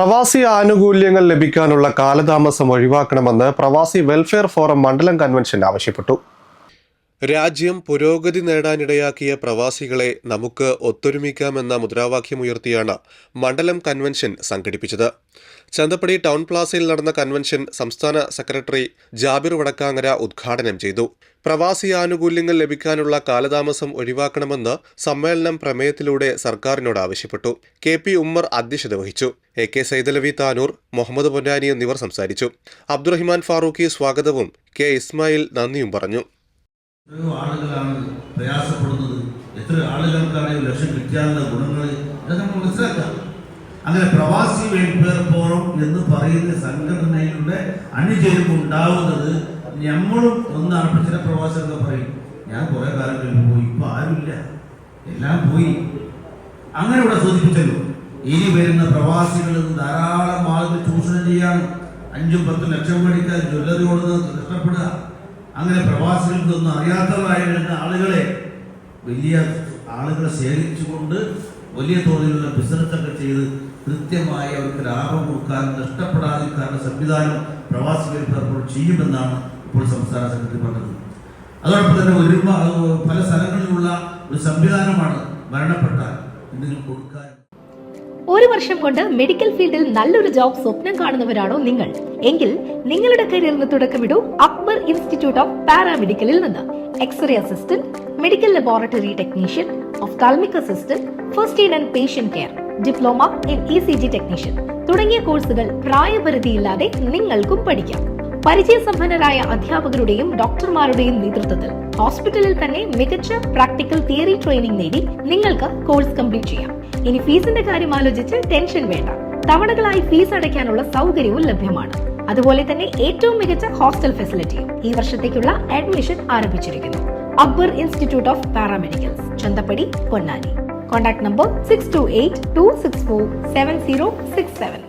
പ്രവാസി ആനുകൂല്യങ്ങൾ ലഭിക്കാനുള്ള കാലതാമസം ഒഴിവാക്കണമെന്ന് പ്രവാസി വെൽഫെയർ ഫോറം മണ്ഡലം കൺവെൻഷൻ ആവശ്യപ്പെട്ടു. രാജ്യം പുരോഗതി നേടാനിടയാക്കിയ പ്രവാസികളെ നമുക്ക് ഒത്തൊരുമിക്കാമെന്ന മുദ്രാവാക്യമുയർത്തിയാണ് മണ്ഡലം കൺവെൻഷൻ സംഘടിപ്പിച്ചത്. ചന്തപ്പടി ടൗൺ പ്ലാസയിൽ നടന്ന കൺവെൻഷൻ സംസ്ഥാന സെക്രട്ടറി ജാബിർ വടക്കാങ്ങര ഉദ്ഘാടനം ചെയ്തു. പ്രവാസി ആനുകൂല്യങ്ങൾ ലഭിക്കാനുള്ള കാലതാമസം ഒഴിവാക്കണമെന്ന് സമ്മേളനം പ്രമേയത്തിലൂടെ സർക്കാരിനോട് ആവശ്യപ്പെട്ടു. കെ പി ഉമ്മർ അധ്യക്ഷത വഹിച്ചു. എ കെ സൈദലവി താനൂർ മുഹമ്മദ് പൊന്നാനി എന്നിവർ സംസാരിച്ചു. അബ്ദുറഹിമാൻ ഫാറൂഖി സ്വാഗതവും കെ ഇസ്മായിൽ നന്ദിയും പറഞ്ഞു. എത്രയോ ആളുകളാണ് പ്രയാസപ്പെടുന്നത്. എത്ര ആളുകൾക്കാണ് ഈ ലക്ഷ്യം കിട്ടിയാലുള്ള ഗുണങ്ങൾ ഇതൊക്കെ നമ്മൾ മനസ്സിലാക്കാം അങ്ങനെ പ്രവാസി വെൽഫെയർ ഫോറം എന്ന് പറയുന്ന സംഘടനയുടെ അണിചേരുമ്പ് ഉണ്ടാവുന്നത് നമ്മളും ഒന്നാണ്. ഇപ്പം ചില പ്രവാസികളൊക്കെ പറയും ഞാൻ കുറെ കാലം കഴിഞ്ഞ് പോയി ഇപ്പൊ ആരുമില്ല. എല്ലാം പോയി. അങ്ങനെ ഇവിടെ സൂചിപ്പിച്ചല്ലോ. ഇനി വരുന്ന പ്രവാസികളിൽ നിന്ന് ധാരാളം ആളുകൾ ചൂഷണം ചെയ്യാൻ അഞ്ചും പത്തും ലക്ഷം മേടിക്കാൻ ജ്വല്ലറി കൊടുത്ത് കഷ്ടപ്പെടുക. അങ്ങനെ പ്രവാസികൾക്കൊന്നും നിന്നും അറിയാത്തവരായി വരുന്ന ആളുകളെ വലിയ ആളുകളെ ശേഖരിച്ചുകൊണ്ട് വലിയ തോതിലുള്ള ബിസിനസ് ഒക്കെ ചെയ്ത് കൃത്യമായി അവർക്ക് ലാഭം കൊടുക്കാൻ നഷ്ടപ്പെടാതിരിക്കാനുള്ള സംവിധാനം പ്രവാസികൾ വെൽഫെയർ ചെയ്യുമെന്നാണ് ഇപ്പോൾ സംസ്ഥാന സെക്രട്ടറി പറഞ്ഞത്. അതോടൊപ്പം തന്നെ ഒരു പല സ്ഥലങ്ങളിലുള്ള ഒരു സംവിധാനമാണ് മരണപ്പെട്ടാൽ എന്തെങ്കിലും കൊടുക്കാൻ ഒരു വർഷം കൊണ്ട് മെഡിക്കൽ ഫീൽഡിൽ നല്ലൊരു ജോബ് സ്വപ്നം കാണുന്നവരാണോ നിങ്ങൾ? എങ്കിൽ നിങ്ങളുടെ കരിയറിന് തുടക്കമിടൂ അക്ബർ ഇൻസ്റ്റിറ്റ്യൂട്ട് ഓഫ് പാരാമെഡിക്കലിൽ നിന്ന്. X ray assistant medical laboratory technician ophthalmic assistant first aid and patient care diploma in E C G technician തുടങ്ങിയ കോഴ്സുകൾ പ്രായപരിധിയില്ലാതെ നിങ്ങൾക്കും പഠിക്കാം. പരിചയസമ്പന്നരായ അധ്യാപകരുടെയും ഡോക്ടർമാരുടെയും നേതൃത്വത്തിൽ ഹോസ്പിറ്റലിൽ തന്നെ മികച്ച പ്രാക്ടിക്കൽ തിയറി ട്രെയിനിങ് നേടി നിങ്ങൾക്ക് കോഴ്സ് കംപ്ലീറ്റ് ചെയ്യാം. ഇനി ഫീസിന്റെ കാര്യം ആലോചിച്ച് ടെൻഷൻ വേണ്ട. തവണകളായി ഫീസ് അടയ്ക്കാനുള്ള സൗകര്യവും ലഭ്യമാണ്. അതുപോലെ തന്നെ ഏറ്റവും മികച്ച ഹോസ്റ്റൽ ഫെസിലിറ്റിയും ഈ വർഷത്തേക്കുള്ള അഡ്മിഷൻ ആരംഭിച്ചിരിക്കുന്നു. Akbar institute of paramedicals Chanthappadi Ponnani. Contact number six two eight two six four seven zero six seven